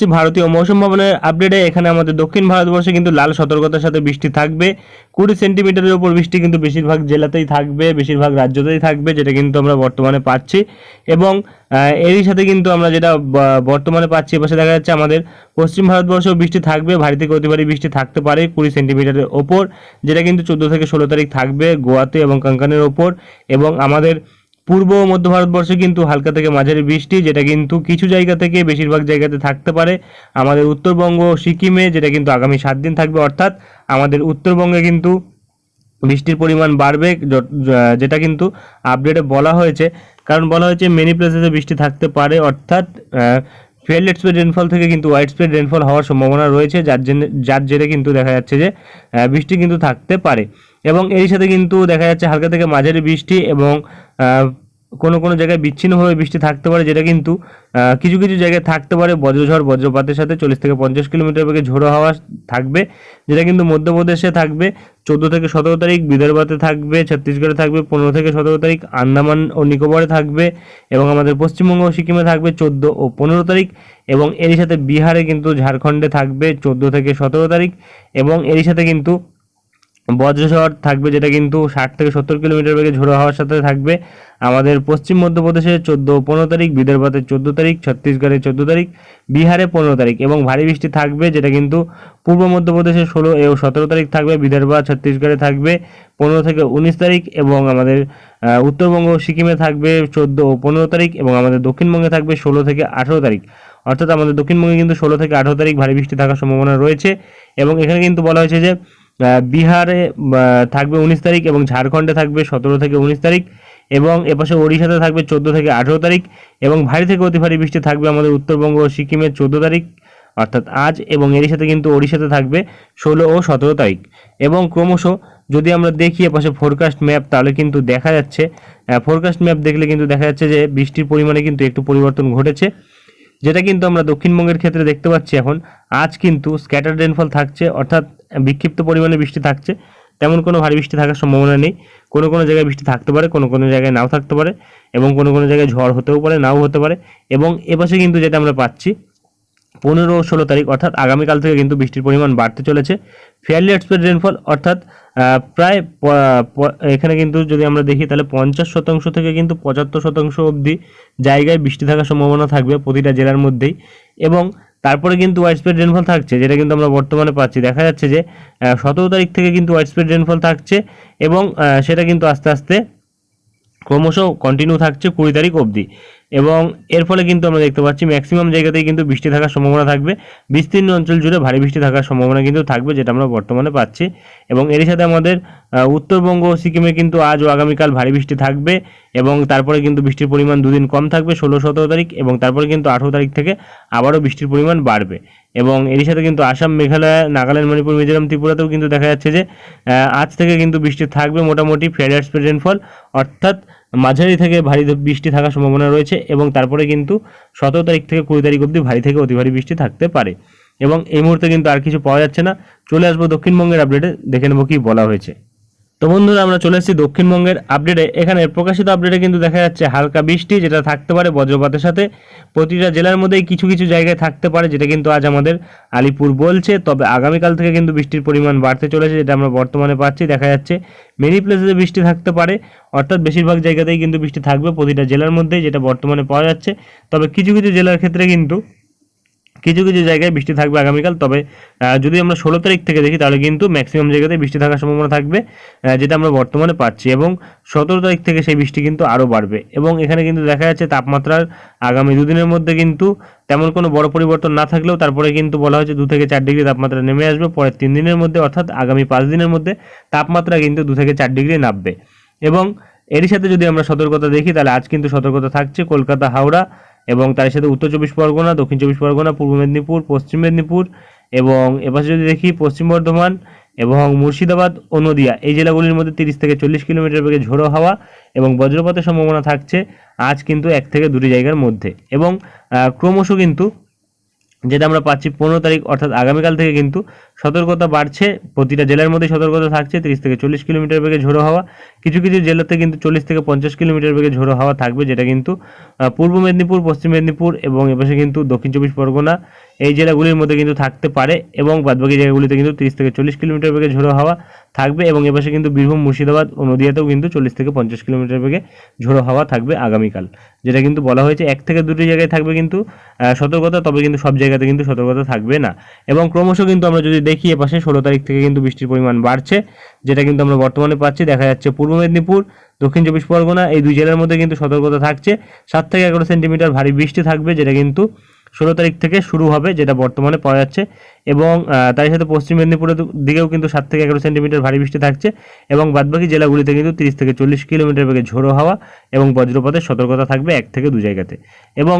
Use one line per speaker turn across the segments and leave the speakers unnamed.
এসেছি ভারতীয় মৌসুম ভবনের আপডেটে এখানে আমাদের দক্ষিণ ভারতবর্ষে কিন্তু লাল সতর্কতার সাথে বৃষ্টি থাকবে। কুড়ি সেন্টিমিটারের উপর বৃষ্টি কিন্তু বেশিরভাগ জেলাতেই থাকবে, বেশিরভাগ রাজ্যতেই থাকবে, যেটা কিন্তু আমরা বর্তমানে পাচ্ছি। এবং এরই সাথে কিন্তু আমরা যেটা বর্তমানে পাচ্ছি, এপাশে দেখা যাচ্ছে আমাদের পশ্চিম ভারতবর্ষেও বৃষ্টি থাকবে, ভারী থেকে অতি ভারী বৃষ্টি থাকতে পারে কুড়ি সেন্টিমিটারের ওপর, যেটা কিন্তু চোদ্দ থেকে ষোলো তারিখ থাকবে গোয়াতে এবং কাঙ্কানের ওপর। এবং আমাদের পূর্ব ও মধ্য ভারতবর্ষে কিন্তু হালকা থেকে মাঝারি বৃষ্টি, যেটা কিন্তু কিছু জায়গা থেকে বেশিরভাগ জায়গাতে থাকতে পারে। আমাদের উত্তরবঙ্গ সিকিমে, যেটা কিন্তু আগামী সাত দিন থাকবে, অর্থাৎ আমাদের উত্তরবঙ্গে কিন্তু বৃষ্টির পরিমাণ বাড়বে যেটা কিন্তু আপডেটে বলা হয়েছে। কারণ বলা হয়েছে মেনি প্লেসেসে বৃষ্টি থাকতে পারে, অর্থাৎ ফেল স্প্রেড রেনফল থেকে কিন্তু ওয়াইড স্প্রেড রেনফল হওয়ার সম্ভাবনা রয়েছে, যার জন্য যার জেরে কিন্তু দেখা যাচ্ছে যে বৃষ্টি কিন্তু থাকতে পারে। এবং এর সাথে কিন্তু দেখা যাচ্ছে, হালকা থেকে মাঝারি বৃষ্টি এবং কোনো কোনো জায়গায় বিচ্ছিন্নভাবে বৃষ্টি থাকতে পারে, যেটা কিন্তু কিছু কিছু জায়গায় থাকতে পারে। বজ্রঝড়, বজ্রপাতের সাথে চল্লিশ থেকে পঞ্চাশ কিলোমিটার বেগে ঝোড়ো হাওয়া থাকবে, যেটা কিন্তু মধ্যপ্রদেশে থাকবে। চোদ্দ থেকে সতেরো তারিখ বিদর্ভাতে থাকবে, ছত্তিশগড়ে থাকবে, পনেরো থেকে সতেরো তারিখ আন্দামান ও নিকোবরে থাকবে, এবং আমাদের পশ্চিমবঙ্গ ও সিকিমে থাকবে চোদ্দ ও পনেরো তারিখ, এবং এরই সাথে বিহারে কিন্তু ঝাড়খণ্ডে থাকবে চোদ্দ থেকে সতেরো তারিখ, এবং এরই সাথে কিন্তু বজ্রঝড় থাকবে, যেটা কিন্তু ষাট থেকে সত্তর কিলোমিটার বেগে ঝোড়ো হওয়ার সাথে থাকবে। আমাদের পশ্চিম মধ্যপ্রদেশে চোদ্দ, পনেরো তারিখ, বিদর্ভাতে চোদ্দ তারিখ, ছত্তিশগড়ে চোদ্দ তারিখ, বিহারে পনেরো তারিখ এবং ভারী বৃষ্টি থাকবে, যেটা কিন্তু পূর্ব মধ্যপ্রদেশে ষোলো ও সতেরো তারিখ থাকবে, বিদর্ভা ছত্তিশগড়ে থাকবে পনেরো থেকে উনিশ তারিখ এবং আমাদের উত্তরবঙ্গ সিকিমে থাকবে চোদ্দ ও পনেরো তারিখ এবং আমাদের দক্ষিণবঙ্গে থাকবে ষোলো থেকে আঠেরো তারিখ। অর্থাৎ আমাদের দক্ষিণবঙ্গে কিন্তু ষোলো থেকে আঠেরো তারিখ ভারী বৃষ্টি থাকার সম্ভাবনা রয়েছে এবং এখানে কিন্তু বলা হয়েছে যে বিহারে থাকবে উনিশ তারিখ এবং ঝাড়খণ্ডে থাকবে সতেরো থেকে উনিশ তারিখ এবং এপাশে ওড়িশাতে থাকবে চোদ্দ থেকে আঠেরো তারিখ এবং ভারী থেকে অতি ভারী বৃষ্টি থাকবে আমাদের উত্তরবঙ্গ ও সিকিমে চোদ্দ তারিখ, অর্থাৎ আজ এবং এরই সাথে কিন্তু ওড়িশাতে থাকবে ষোলো ও সতেরো তারিখ। এবং ক্রমশ যদি আমরা দেখি এপাশে ফোরকাস্ট ম্যাপ তাহলে কিন্তু দেখা যাচ্ছে ফোরকাস্ট ম্যাপ দেখলে কিন্তু দেখা যাচ্ছে যে বৃষ্টির পরিমাণে কিন্তু একটু পরিবর্তন ঘটেছে। যেটা কিন্তু আমরা দক্ষিণবঙ্গের ক্ষেত্রে দেখতে পাচ্ছি এখন, আজ কিন্তু স্ক্যাটার রেনফল থাকছে, অর্থাৎ বিক্ষিপ্ত পরিমাণে বৃষ্টি থাকছে। তেমন কোনো ভারী বৃষ্টি থাকার সম্ভাবনা নেই। কোনো কোনো জায়গায় বৃষ্টি থাকতে পারে, কোনো কোনো জায়গায় নাও থাকতে পারে এবং কোনো কোনো জায়গায় ঝড় হতেও পারে, নাও হতে পারে এবং এপাশে কিন্তু যেটা আমরা পাচ্ছি, পনেরো ষোলো তারিখ অর্থাৎ আগামীকাল থেকে কিন্তু বৃষ্টির পরিমাণ বাড়তে চলেছে। ফেয়ারলি এক্সপেক্ট রেনফল অর্থাৎ প্রায় এখানে কিন্তু যদি আমরা দেখি তাহলে পঞ্চাশ শতাংশ থেকে কিন্তু পঁচাত্তর শতাংশ অবধি জায়গায় বৃষ্টি থাকার সম্ভাবনা থাকবে প্রতিটা জেলার মধ্যেই এবং তারপরে কিন্তু ওয়াইড স্পেড রেনফল থাকছে, যেটা কিন্তু আমরা বর্তমানে পাচ্ছি। দেখা যাচ্ছে যে সতেরো তারিখ থেকে কিন্তু ওয়াইড স্পেড রেনফল থাকছে এবং সেটা কিন্তু আস্তে আস্তে ক্রমশ কন্টিনিউ থাকছে কুড়ি তারিখ অবধি। এবং এর ফলে কিন্তু আমরা দেখতে পাচ্ছি ম্যাক্সিমাম জায়গাতেই কিন্তু বৃষ্টি থাকার সম্ভাবনা থাকবে। বিস্তীর্ণ অঞ্চল জুড়ে ভারী বৃষ্টি থাকার সম্ভাবনা কিন্তু থাকবে, যেটা আমরা বর্তমানে পাচ্ছি। এবং এরই সাথে আমাদের উত্তরবঙ্গ ও সিকিমে কিন্তু আজ ও আগামীকাল ভারী বৃষ্টি থাকবে এবং তারপরে কিন্তু বৃষ্টির পরিমাণ দুদিন কম থাকবে, ষোলো সতেরো তারিখ এবং তারপরে কিন্তু আঠেরো তারিখ থেকে আবারও বৃষ্টির পরিমাণ বাড়বে। এবং এরই সাথে কিন্তু আসাম, মেঘালয়, নাগাল্যান্ড, মণিপুর, মিজোরাম, ত্রিপুরাতেও কিন্তু দেখা যাচ্ছে যে আজ থেকে কিন্তু বৃষ্টি থাকবে মোটামুটি স্প্রেড রেনফল অর্থাৎ মাঝারি থেকে ভারী বৃষ্টি থাকার সম্ভাবনা রয়েছে এবং তারপরে কিন্তু সতেরো তারিখ থেকে কুড়ি তারিখ অবধি ভারী থেকে অতি ভারী বৃষ্টি থাকতে পারে। এবং এই মুহূর্তে কিন্তু আর কিছু পাওয়া যাচ্ছে না। চলে আসব দক্ষিণবঙ্গের আপডেটে দেখে নেব কি বলা হয়েছে। তো বন্ধুরা, আমরা চলে এসেছি দক্ষিণবঙ্গের আপডেটে এখানে প্রকাশিত আপডেটে কিন্তু দেখা যাচ্ছে হালকা বৃষ্টি, যেটা থাকতে পারে বজ্রপাতের সাথে। প্রতিটা জেলার মধ্যেই কিছু কিছু জায়গায় থাকতে পারে, যেটা কিন্তু আজ আমাদের আলিপুর বলছে। তবে আগামীকাল থেকে কিন্তু বৃষ্টির পরিমাণ বাড়তে চলেছে, যেটা আমরা বর্তমানে পাচ্ছি। দেখা যাচ্ছে মেনি প্লেসে বৃষ্টি থাকতে পারে, অর্থাৎ বেশিরভাগ জায়গাতেই কিন্তু বৃষ্টি থাকবে প্রতিটা জেলার মধ্যেই, যেটা বর্তমানে পাওয়া যাচ্ছে। তবে কিছু কিছু জেলার ক্ষেত্রে কিন্তু কিছু কিছু জায়গায় বৃষ্টি থাকবে আগামীকাল, তবে যদি আমরা ষোলো তারিখ থেকে দেখি, তাহলে কিন্তু ম্যাক্সিমাম জায়গাতে বৃষ্টি থাকার সম্ভাবনা থাকবে যেটা আমরা বর্তমানে পাচ্ছি এবং সতেরো তারিখ থেকে সেই বৃষ্টি কিন্তু আরও বাড়বে এবং এখানে কিন্তু দেখা যাচ্ছে তাপমাত্রার আগামী দুদিনের মধ্যে কিন্তু তেমন কোনো বড় পরিবর্তন না থাকলেও তারপরে কিন্তু বলা হয়েছে দু থেকে চার ডিগ্রি তাপমাত্রা নেমে আসবে, পরের তিন দিনের মধ্যে অর্থাৎ আগামী পাঁচ দিনের মধ্যে তাপমাত্রা কিন্তু দু থেকে চার ডিগ্রি নামবে এবং এরই সাথে যদি আমরা সতর্কতা দেখি, তাহলে আজ কিন্তু সতর্কতা থাকছে, কলকাতা, হাওড়া এবং তার সাথে উত্তর চব্বিশ পরগনা, দক্ষিণ চব্বিশ পরগনা, পূর্ব মেদিনীপুর, পশ্চিম মেদিনীপুর এবং এপাশে যদি দেখি পশ্চিম বর্ধমান এবং মুর্শিদাবাদ ও নদিয়া, এই জেলাগুলির মধ্যে তিরিশ থেকে চল্লিশ কিলোমিটার বেগে ঝোড়ো হাওয়া এবং বজ্রপাতের সম্ভাবনা থাকছে আজ কিন্তু এক থেকে দুটি জায়গার মধ্যে এবং ক্রমশ কিন্তু যেটা আমরা পাচ্ছি পনেরো তারিখ অর্থাৎ আগামীকাল থেকে কিন্তু সতর্কতা বাড়ছে, প্রতিটা জেলার মধ্যে সতর্কতা থাকছে, তিরিশ থেকে চল্লিশ কিলোমিটার বেগে ঝোড়ো হাওয়া। কিছু কিছু জেলাতে কিন্তু চল্লিশ থেকে পঞ্চাশ কিলোমিটার বেগে ঝোড়ো হাওয়া থাকবে, যেটা কিন্তু পূর্ব মেদিনীপুর, পশ্চিম মেদিনীপুর এবং এপাশে কিন্তু দক্ষিণ চব্বিশ পরগনা এই জেলাগুলির মধ্যে কিন্তু থাকতে পারে এবং বাদবাকি জায়গাগুলিতে কিন্তু তিরিশ থেকে চল্লিশ কিলোমিটার বেগে ঝোড়ো হাওয়া থাকবে এবং এপাশে কিন্তু বীরভূম, মুর্শিদাবাদ ও নদিয়াতেও কিন্তু চল্লিশ থেকে পঞ্চাশ কিলোমিটার বেগে ঝোড়ো হাওয়া থাকবে আগামীকাল। যেটা কিন্তু বলা হয়েছে এক থেকে দুটি জায়গায় থাকবে কিন্তু সতর্কতা, তবে কিন্তু সব জায়গাতে কিন্তু সতর্কতা থাকবে না। এবং ক্রমশ কিন্তু আমরা যদি দেখি এপাশে ষোলো তারিখ থেকে কিন্তু বৃষ্টির পরিমাণ বাড়ছে, যেটা কিন্তু আমরা বর্তমানে পাচ্ছি। দেখা যাচ্ছে পূর্ব মেদিনীপুর, দক্ষিণ চব্বিশ পরগনা, এই দুই জেলার মধ্যে কিন্তু সতর্কতা থাকছে। সাত থেকে এগারো সেন্টিমিটার ভারী বৃষ্টি থাকবে, যেটা কিন্তু ষোলো তারিখ থেকে শুরু হবে, যেটা বর্তমানে পাওয়া যাচ্ছে। এবং তার সাথে পশ্চিম মেদিনীপুরের দিকেও কিন্তু সাত থেকে এগারো সেন্টিমিটার ভারী বৃষ্টি থাকছে। এবং বাদবাকি জেলাগুলিতে কিন্তু তিরিশ থেকে চল্লিশ কিলোমিটার বেগে ঝোড়ো হাওয়া এবং বজ্রপাতের সতর্কতা থাকবে এক থেকে দু জায়গাতে। এবং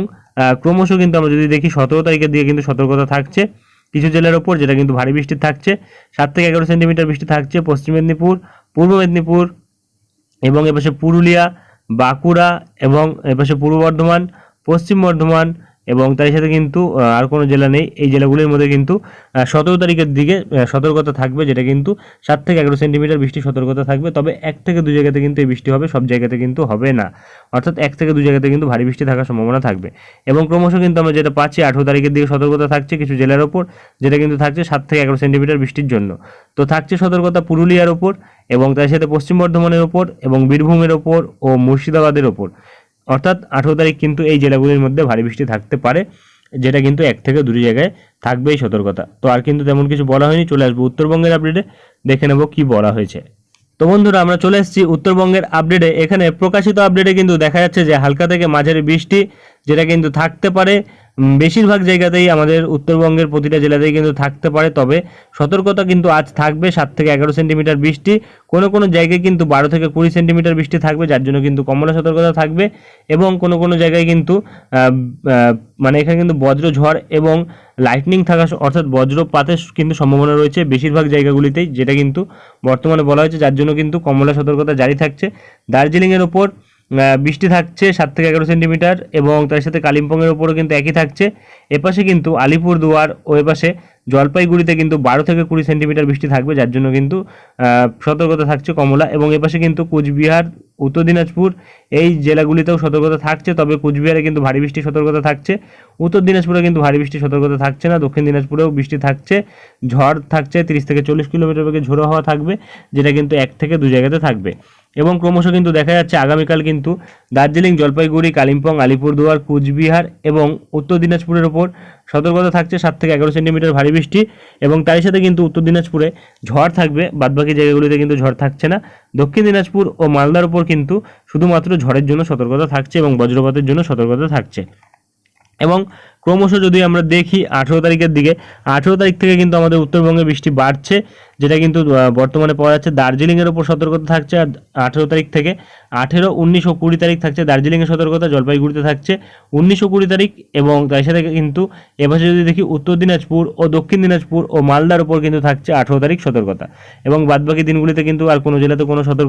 ক্রমশ কিন্তু আমরা যদি দেখি সতেরো তারিখের দিকে কিন্তু সতর্কতা থাকছে। কিছু জেলার ওপর যেটা কিন্তু ভারী বৃষ্টি থাকছে, সাত থেকে এগারো সেন্টিমিটার বৃষ্টি থাকছে, পশ্চিম মেদিনীপুর, পূর্ব মেদিনীপুর এবং এপাশে পুরুলিয়া, বাঁকুড়া এবং এপাশে পূর্ব বর্ধমান, পশ্চিম বর্ধমান এবং তার সাথে কিন্তু আর কোনো জেলা নেই। এই জেলাগুলির মধ্যে কিন্তু সতেরো তারিখের দিকে সতর্কতা থাকবে, যেটা কিন্তু সাত থেকে এগারো সেন্টিমিটার বৃষ্টির সতর্কতা থাকবে। তবে এক থেকে দু জায়গাতে কিন্তু এই বৃষ্টি হবে, সব জায়গাতে কিন্তু হবে না। অর্থাৎ এক থেকে দু জায়গাতে কিন্তু ভারী বৃষ্টি থাকার সম্ভাবনা থাকবে। এবং ক্রমশ কিন্তু আমরা যেটা পাচ্ছি, আঠেরো তারিখের দিকে সতর্কতা থাকছে কিছু জেলার ওপর, যেটা কিন্তু থাকছে সাত থেকে এগারো সেন্টিমিটার বৃষ্টির জন্য। তো থাকছে সতর্কতা পুরুলিয়ার ওপর এবং তার সাথে পশ্চিম বর্ধমানের ওপর এবং বীরভূমের ওপর ও মুর্শিদাবাদের ওপর। অর্থাৎ আঠেরো তারিখ কিন্তু এই জেলাগুলির মধ্যে ভারী বৃষ্টি থাকতে পারে, যেটা কিন্তু এক থেকে দুটি জায়গায় থাকবে এই সতর্কতা। তো আর কিন্তু তেমন কিছু বলা হয়নি, চলে আসব উত্তরবঙ্গের আপডেটে দেখে নেব কি বলা হয়েছে। তো বন্ধুরা, আমরা চলে এসেছি উত্তরবঙ্গের আপডেটে এখানে প্রকাশিত আপডেটে কিন্তু দেখা যাচ্ছে যে হালকা থেকে মাঝারি বৃষ্টি, যেটা কিন্তু থাকতে পারে বেশিরভাগ জায়গাতেই আমাদের উত্তরবঙ্গের প্রতিটা জেলাতেই কিন্তু থাকতে পারে, তবে সতর্কতা কিন্তু আজ থাকবে সাত থেকে এগারো সেন্টিমিটার বৃষ্টি। কোনো কোনো জায়গায় কিন্তু বারো থেকে কুড়ি সেন্টিমিটার বৃষ্টি থাকবে, যার জন্য কিন্তু কমলা সতর্কতা থাকবে এবং কোনো কোনো জায়গায় কিন্তু মানে এখানে কিন্তু বজ্র ঝড় এবং লাইটনিং থাকা অর্থাৎ বজ্রপাতের কিন্তু সম্ভাবনা রয়েছে বেশিরভাগ জায়গাগুলিতেই, যেটা কিন্তু বর্তমানে বলা হয়েছে যার জন্য কিন্তু কমলা সতর্কতা জারি থাকছে। দার্জিলিংয়ের ওপর বৃষ্টি থাকছে সাত থেকে এগারো সেন্টিমিটার এবং তার সাথে কালিম্পংয়ের ওপরও কিন্তু একই থাকছে। এপাশে কিন্তু আলিপুরদুয়ার ও এপাশে জলপাইগুড়িতে কিন্তু বারো থেকে কুড়ি সেন্টিমিটার বৃষ্টি থাকবে, যার জন্য কিন্তু সতর্কতা থাকছে কমলা এবং এপাশে কিন্তু কুচবিহার, উত্তর দিনাজপুর এই জেলাগুলিতেও সতর্কতা থাকছে, তবে কুচবিহারে কিন্তু ভারী বৃষ্টির সতর্কতা থাকছে। উত্তর দিনাজপুরে কিন্তু ভারী বৃষ্টির সতর্কতা থাকছে না, দক্ষিণ দিনাজপুরেও বৃষ্টি থাকছে, ঝড় থাকছে, তিরিশ থেকে চল্লিশ কিলোমিটার বেগে ঝোড়ো হওয়া থাকবে, যেটা কিন্তু এক থেকে দু জায়গাতে থাকবে। এবং ক্রমশ কিন্তু দেখা যাচ্ছে আগামীকাল কিন্তু দার্জিলিং, জলপাইগুড়ি, কালিম্পং, আলিপুরদুয়ার, কুচবিহার এবং উত্তর দিনাজপুরের ওপর সতর্কতা থাকছে সাত থেকে এগারো সেন্টিমিটার ভারী বৃষ্টি এবং তারই সাথে কিন্তু উত্তর দিনাজপুরে ঝড় থাকবে। বাদবাকি জায়গাগুলিতে কিন্তু ঝড় থাকছে না। দক্ষিণ দিনাজপুর ও মালদার ওপর কিন্তু শুধুমাত্র ঝড়ের জন্য সতর্কতা থাকছে এবং বজ্রপাতের জন্য সতর্কতা থাকছে। এবং ক্রমশ যদি আমরা দেখি আঠেরো তারিখের দিকে, আঠেরো তারিখ থেকে কিন্তু আমাদের উত্তরবঙ্গে বৃষ্টি বাড়ছে, যেটা কিন্তু বর্তমানে পাওয়া যাচ্ছে দার্জিলিংয়ের ওপর সতর্কতা থাকছে, আর আঠেরো তারিখ থেকে, আঠেরো, উনিশ ও কুড়ি তারিখ থাকছে দার্জিলিংয়ের সতর্কতা, জলপাইগুড়িতে থাকছে, উনিশ ও কুড়ি তারিখ এবং তার সাথে কিন্তু এপাশে যদি দেখি উত্তর দিনাজপুর ও দক্ষিণ দিনাজপুর ও মালদার ওপর কিন্তু থাকছে আঠেরো তারিখ সতর্কতা এবং বাদবাকি দিনগুলিতে কিন্তু আর কোনো জেলাতে কোনো সতর্কতা